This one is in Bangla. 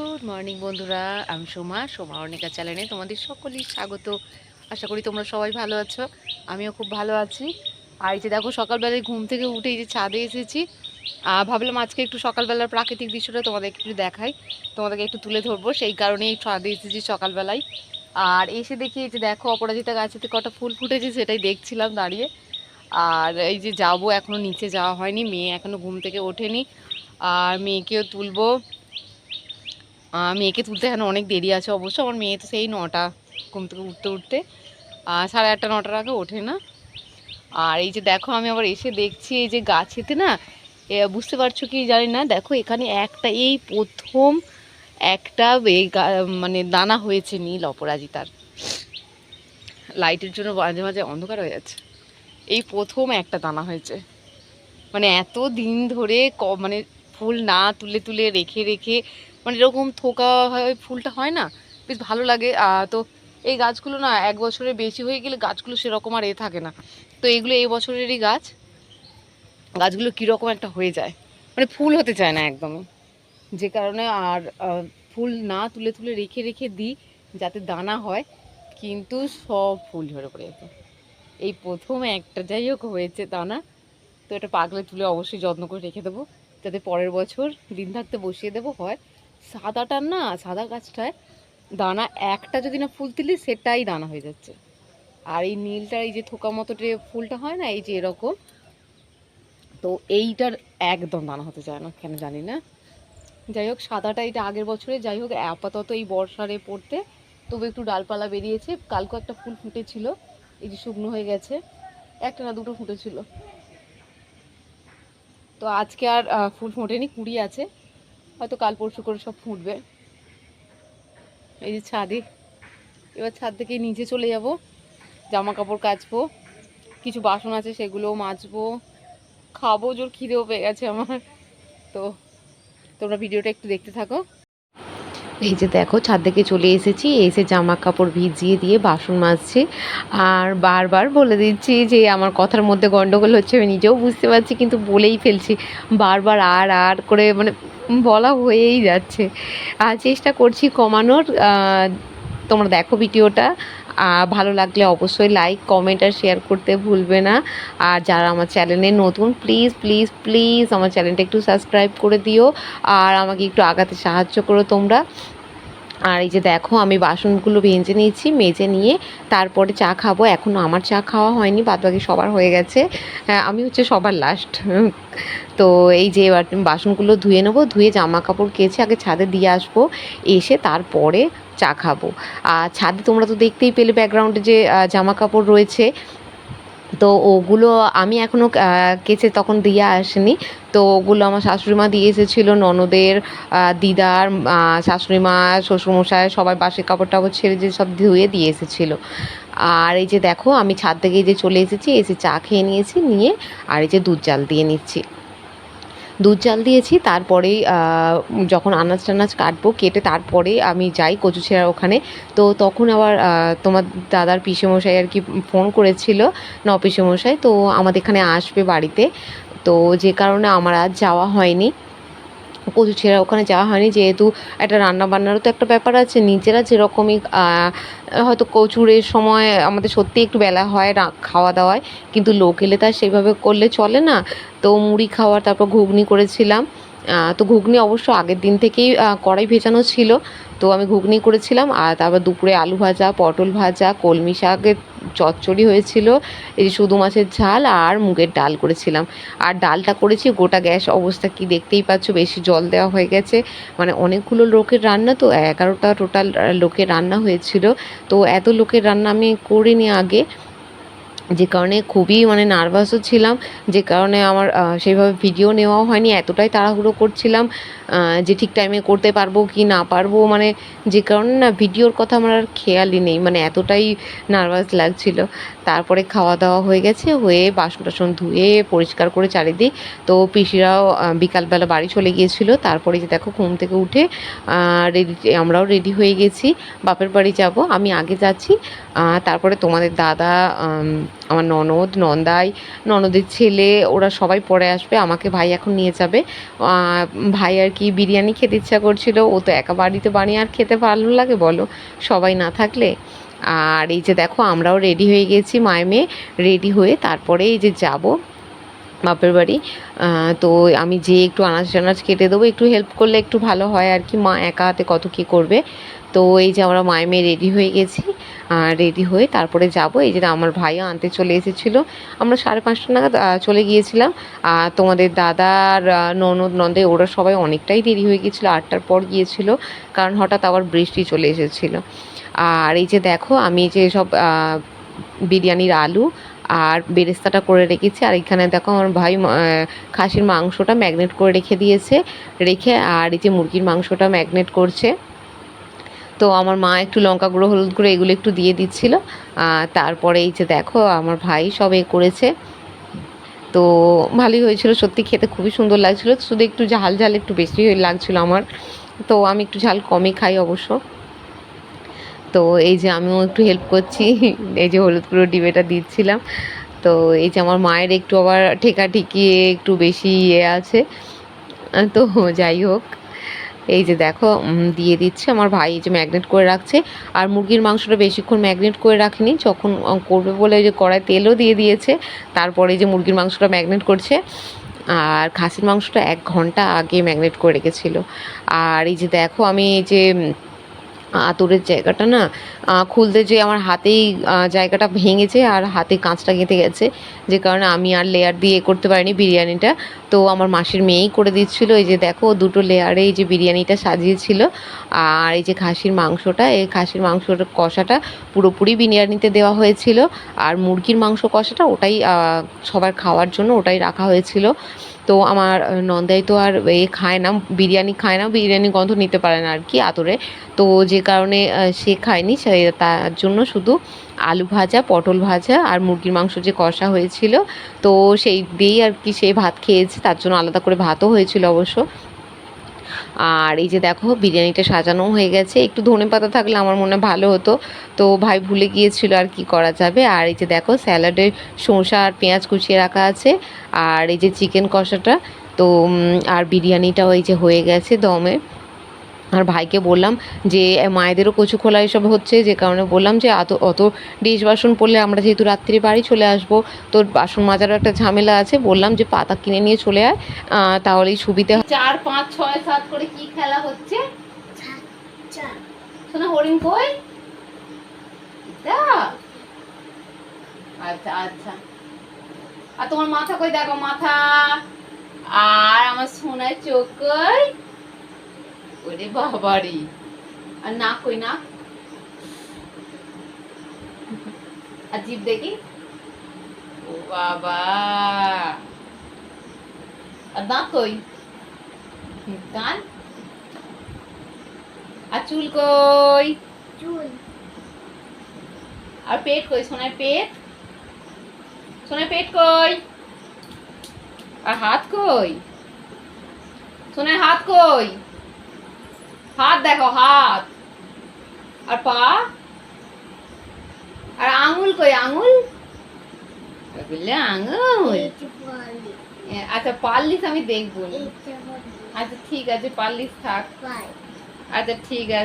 গুড মর্নিং বন্ধুরা। আমি সোমা সোমা অর্ণিকা চ্যানেলে তোমাদের সকলেই স্বাগত। আশা করি তোমরা সবাই ভালো আছো। আমিও খুব ভালো আছি। আর এই যে দেখো, সকালবেলায় ঘুম থেকে উঠে এই যে ছাদে এসেছি। আর ভাবলাম আজকে একটু সকালবেলার প্রাকৃতিক দৃশ্যটা তোমাদেরকে একটু দেখাই। তোমাদেরকে একটু তুলে ধরবো। সেই কারণেই ছাদে এসেছি সকালবেলায়। আর এসে দেখি এই যে দেখো, অপরাজিতা গাছেতে কটা ফুল ফুটেছে, সেটাই দেখছিলাম দাঁড়িয়ে। আর এই যে যাব এখনও নিচে যাওয়া হয়নি। মেয়ে এখনও ঘুম থেকে ওঠেনি। আর মেয়েকেও তুলবো। মেয়েকে তুলতে এখানে অনেক দেরি আছে অবশ্য। আমার মেয়ে তো সেই নটা, ঘুম থেকে উঠতে উঠতে। সাড়ে আটটা, নটার আগে ওঠে না। আর এই যে দেখো, আমি আবার এসে দেখছি এই যে গাছেতে না বুঝতে পারছ কি জানি না, দেখো এখানে একটা, এই প্রথম একটা মানে দানা হয়েছে নীল অপরাজিতার। লাইটের জন্য মাঝে মাঝে অন্ধকার হয়ে যাচ্ছে। এই প্রথম একটা দানা হয়েছে। মানে এত দিন ধরে ক মানে ফুল না তুলে তুলে রেখে রেখে মানে এরকম থোকা হয় ফুলটা হয় না? বেশ ভালো লাগে। তো এই গাছগুলো না এক বছরের বেশি হয়ে গেলে গাছগুলো সেরকম আর এ থাকে না। তো এগুলো এই বছরেরই গাছ। গাছগুলো কীরকম একটা হয়ে যায়। মানে ফুল হতে চায় না একদমই। যে কারণে আর ফুল না তুলে তুলে রেখে রেখে দিই যাতে দানা হয়। কিন্তু সব ফুল ঝরে পড়ে যেত। এই প্রথম একটা যাই হোক হয়েছে দানা। তো এটা পাগলে তুলে অবশ্যই যত্ন করে রেখে দেবো। যাতে পরের বছর দিন থাকতে বসিয়ে দেবো, হয় সাদাটার না, সাদা গাছটায় দানা একটা যদি না ফুল তুলি সেটাই দানা হয়ে যাচ্ছে। আর এই নীলটার এই যে থোকা মতো যে ফুলটা হয় না, এই যে এরকম, তো এইটার একদম দানা হতে চায় না, কেন জানি না। যাই হোক, সাদাটা এটা আগের বছরে, যাই হোক, আপাতত এই বর্ষারে পড়তে তবু একটু ডালপালা বেরিয়েছে। কালকে একটা ফুল ফুটেছিল, এই যে শুকনো হয়ে গেছে, একটা না দুটো ফুটেছিল। তো আজকে আর ফুল ফোটেনি, কুড়ি আছে। হয়তো কাল পরশু করে সব ফুটবে। এই যে ছাদে। এবার ছাদ থেকে নিচে চলে যাব জামা কাপড় কাচবো, কিছু বাসন আছে সেগুলোও মাজবো। খাব, জোর খিদেও পেয়ে গেছে আমার। তো তোমরা ভিডিওটা একটু দেখতে থাকো। এই যে দেখো, ছাদ থেকে চলে এসেছি। এসে জামা কাপড় ভিজিয়ে দিয়ে বাসন মাজছি। আর বারবার বলে দিচ্ছি যে আমার কথার মধ্যে গন্ডগোল হচ্ছে, আমি নিজেও বুঝতে পারছি, কিন্তু বলেই ফেলছি। বারবার আর আর করে মানে বলা হয়েই যাচ্ছে। আর চেষ্টা করছি কমানোর তোমরা দেখো ভিডিওটা। ভালো লাগলে অবশ্যই লাইক কমেন্ট আর শেয়ার করতে ভুলবে না। আর যারা আমার চ্যানেলে নতুন প্লিজ প্লিজ প্লিজ আমার চ্যানেলটা একটু সাবস্ক্রাইব করে দিও। আর আমাকে একটু আগাতে সাহায্য করো তোমরা। আর এই যে দেখো, আমি বাসনগুলো ভেজে নিয়েছি, মেজে নিয়ে তারপরে চা খাব। এখনও আমার চা খাওয়া হয়নি বাদ বাকি সবার হয়ে গেছে। আমি হচ্ছে সবার লাস্ট তো এই যে এবার বাসনগুলো ধুয়ে নেব, ধুয়ে জামা কাপড় কেচে আগে ছাদে দিয়ে আসব, এসে তারপরে চা খাব। আর ছাদে তোমরা তো দেখতেই পেলে ব্যাকগ্রাউন্ডে যে জামা কাপড় রয়েছে। তো ওগুলো আমি এখনও কেচে তখন দিয়ে আসিনি। তো ওগুলো আমার শাশুড়িমা দিয়ে এসেছিল, ননদের দিদার শাশুড়িমা, শ্বশুরমশাই সবাই বাসের কাপড় টাপড় ছেড়ে যে সব ধুয়ে দিয়ে এসেছিল। আর এই যে দেখো, আমি ছাদ থেকে যে চলে এসেছি, এসে চা খেয়ে নিয়েছি, নিয়ে আর এই যে দুধ জাল দিয়ে নিচ্ছি। দুধ জাল দিয়েছি, তারপরেই যখন আনাজ টানাজ কাটবো, কেটে তারপরে আমি যাই কচু ছেঁড়ার ওখানে। তো তখন আবার তোমার দাদার পিসেমশাই আর কি ফোন করেছিল, ন পিসেমশাই, তো আমাদের এখানে আসবে বাড়িতে। তো যে কারণে আমার আজ যাওয়া হয়নি। কচু ছেঁড়া ওখানে যাওয়া হয়নি। যেহেতু একটা রান্নাবান্নারও তো একটা ব্যাপার আছে, নিজেরা যেরকমই হয়তো কচুরের সময় আমাদের সত্যি একটু বেলা হয় খাওয়া দাওয়ায় কিন্তু লোক এলে তার সেভাবে করলে চলে না। তো মুড়ি খাওয়ার, তারপর ঘুগনি করেছিলাম। তো ঘুগনি অবশ্য আগের দিন থেকেই কড়াই ভেজানো ছিল। তো আমি ঘুগনি করেছিলাম, আর তারপর দুপুরে আলু ভাজা, পটল ভাজা, কলমি শাকের চচ্চড়ি হয়েছিল, এই যে শুধু মাছের ঝাল আর মুগের ডাল করেছিলাম। আর ডালটা করেছি, গোটা গ্যাস অবস্থা কি দেখতেই পাচ্ছ, বেশি জল দেওয়া হয়ে গেছে। মানে অনেকগুলো লোকের রান্না তো, এগারোটা টোটাল লোকের রান্না হয়েছিল। তো এত লোকের রান্না আমি করিনি আগে। যে কারণে খুবই মানে নার্ভাসও ছিলাম, যে কারণে আমার সেইভাবে ভিডিও নেওয়াও হয়নি, এতটাই তাড়াহুড়ো করছিলাম যে ঠিক টাইমে করতে পারব কি না পারব মানে যে কারণে না ভিডিওর কথা আমার আর খেয়ালই নেই মানে এতটাই নার্ভাস লাগছিল। তারপরে খাওয়া দাওয়া হয়ে গেছে, হয়ে বাসন টাসন ধুয়ে পরিষ্কার করে চারিদিক, তো পিসিরাও বিকালবেলা বাড়ি চলে গিয়েছিল, তারপরে যে দেখো ঘুম থেকে উঠে রেডি আমরাও রেডি হয়ে গেছি, বাপের বাড়ি যাব, আমি আগে যাচ্ছি তারপরে তোমাদের দাদা আমার ননদ, নন্দাই, ননদের ছেলে, ওরা সবাই পরে আসবে, আমাকে ভাই এখন নিয়ে যাবে। ভাই আর কি বিরিয়ানি খেতে ইচ্ছা করছিল, ও তো একা বাড়িতে বানিয়ে আর খেতে ভালো লাগে, বলো। সবাই না থাকলে। আর এই যে দেখো, আমরাও রেডি হয়ে গেছি মায়ে মেয়ে রেডি হয়ে তারপরে এই যে যাব বাপের বাড়ি। তো আমি যে একটু আনাজ টানাজ কেটে দেবো, একটু হেল্প করলে একটু ভালো হয় আর কি, মা একা হাতে কত কী করবে। তো এই যে আমরা মায়ে মেয়ে রেডি হয়ে গেছি, আর রেডি হয়ে তারপরে যাব। এই যে আমার ভাইও আনতে চলে এসেছিল। আমরা সাড়ে পাঁচটা নাগাদ চলে গিয়েছিলাম। আর তোমাদের দাদার ননদ নন্দে ওরা সবাই অনেকটাই দেরি হয়ে গিয়েছিল, আটটার পর গিয়েছিল, কারণ হঠাৎ আবার বৃষ্টি চলে এসেছিল। আর এই যে দেখো, আমি যে সব বিরিয়ানির আলু আর বেরেস্তাটা করে রেখেছি। আর এখানে দেখো আমার ভাই খাসির মাংসটা ম্যাগনেট করে রেখে দিয়েছে। রেখে আর এই যে মুরগির মাংসটা ম্যাগনেট করছে। তো আমার মা একটু লঙ্কা গুঁড়ো, হলুদ গুঁড়ো এগুলো একটু দিয়ে দিচ্ছিল। তারপরে এই যে দেখো, আমার ভাই সব এ করেছে। তো ভালোই হয়েছিল, সত্যি খেতে খুবই সুন্দর লাগছিল। শুধু একটু ঝাল ঝাল একটু বেশি লাগছিল আমার। তো আমি একটু ঝাল কমই খাই অবশ্য। তো এই যে আমিও একটু হেল্প করছি, এই যে হলুদ গুঁড়ো ডিবেটা দিচ্ছিলাম। তো এই যে আমার মায়ের একটু আবার ঠেকাঠেকি একটু বেশি ইয়ে আছে। তো যাই হোক এই যে দেখো দিয়ে দিচ্ছে আমার ভাই, এই যে ম্যাগনেট করে রাখছে। আর মুরগির মাংসটা বেশিক্ষণ ম্যাগনেট করে রাখেনি, যখন করবে বলে যে কড়াই তেলও দিয়ে দিয়েছে, তারপরে যে মুরগির মাংসটা ম্যাগনেট করছে। আর খাসির মাংসটা এক ঘণ্টা আগে ম্যাগনেট করে রেখেছিল। আর এই যে দেখো, আমি এই যে আতরের জায়গাটা না খুলতে যে আমার হাতেই জায়গাটা ভেঙেছে আর হাতে কাঁচটা গেঁথে গেছে। যে কারণে আমি আর লেয়ার দিয়ে করতে পারিনি বিরিয়ানিটা। তো আমার মাসির মেয়েই করে দিচ্ছিল, এই যে দেখো, দুটো লেয়ারে এই যে বিরিয়ানিটা সাজিয়েছিল। আর এই যে খাসির মাংসটা, এই খাসির মাংসর কষাটা পুরোপুরি বিরিয়ানিতে দেওয়া হয়েছিল। আর মুরগির মাংস কষাটা ওটাই সবার খাওয়ার জন্য ওটাই রাখা হয়েছিল। তো আমার নন্দাই তো আর এ খায় না, বিরিয়ানি খায় না, বিরিয়ানি গন্ধ নিতে পারে না আর কি আতরে। তো যে কারণে সে খায়নি, সে তার জন্য শুধু আলু ভাজা, পটল ভাজা আর মুরগির মাংস যে কষা হয়েছিল, তো সেই দিয়েই আর কি সে ভাত খেয়েছে, তার জন্য আলাদা করে ভাতও হয়েছিল অবশ্য। আর এই যে দেখো, বিরিয়ানিটা সাজানো হয়ে গেছে। একটু ধনে পাতা থাকলে আমার মনে ভালো হতো। তো ভাই ভুলে গিয়েছিল আর কি করা যাবে। আর এই যে দেখো, স্যালাডে শসা আর পেঁয়াজ কুচিয়ে রাখা আছে। আর এই যে চিকেন কষাটা, তো আর বিরিয়ানিটাও এই যে হয়ে গেছে দমে। আর ভাইকে বললাম যে মায়েদেরও কচু খোলা এসব হচ্ছে, যে কারণে বললাম যে অত অত ডিশ বাসন পড়লে আমরা যেহেতু রাত্রি বাড়ি চলে আসব, তোর বাসন মাজারও একটা ঝামেলা আছে, বললাম যে পাতা কিনে নিয়ে চলে আয় তাহলেই সুবিধে হয়। চার, পাঁচ, ছয়, সাত করে কি খেলা হচ্ছে? আচ্ছা আচ্ছা। আর তোমার মাথা কই? দেখো মাথা। আর আমার সোনার চোখ কই? ওরে বাবারি। আর নাক কই নাক? আর জিভ দেখি? ও বাবা। আর দাঁত কই কান? আর চুল কই? আর পেট কই? সোনার পেট? সোনার পেট কই? আর হাত কই? সোনার হাত কই? হাত দেখো হাত। আর পা? আর আঙুল কই আঙুল? বললে আঙুল। আচ্ছা পারলিস আমি দেখব। আচ্ছা ঠিক আছে পারলিস থাক। আচ্ছা ঠিক আছে।